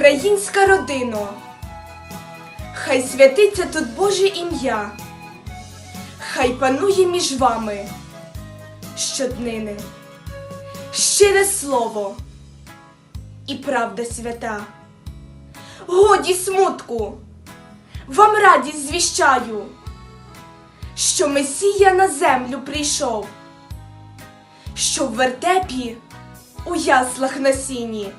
українська родино, хай святиться тут Боже ім'я, хай панує між вами щоднини, щире слово і правда свята. Годі смутку, вам радість звіщаю, що Месія на землю прийшов, що в вертепі у яслах на сіні.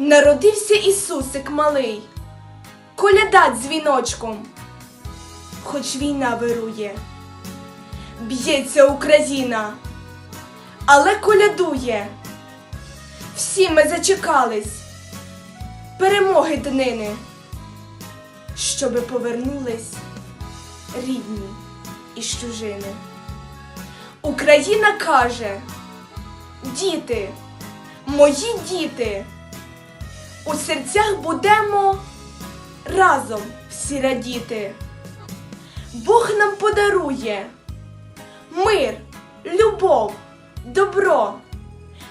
Народився Ісусик малий, коляда дзвіночком, хоч війна вирує, б'ється Україна, але колядує. Всі ми зачекались перемоги днини, щоби повернулись рідні із чужини. Україна каже. Діти, мої діти, у серцях будемо разом всі радіти. Бог нам подарує мир, любов, добро.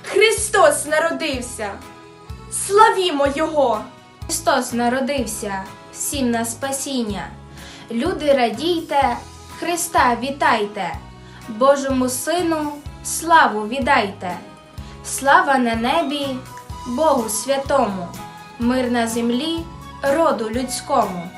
Христос народився. Славімо Його! Христос народився, всім на спасіння. Люди радійте, Христа вітайте, Божому Сину славу віддайте. Слава на небі, Богу святому, мир на землі, роду людському.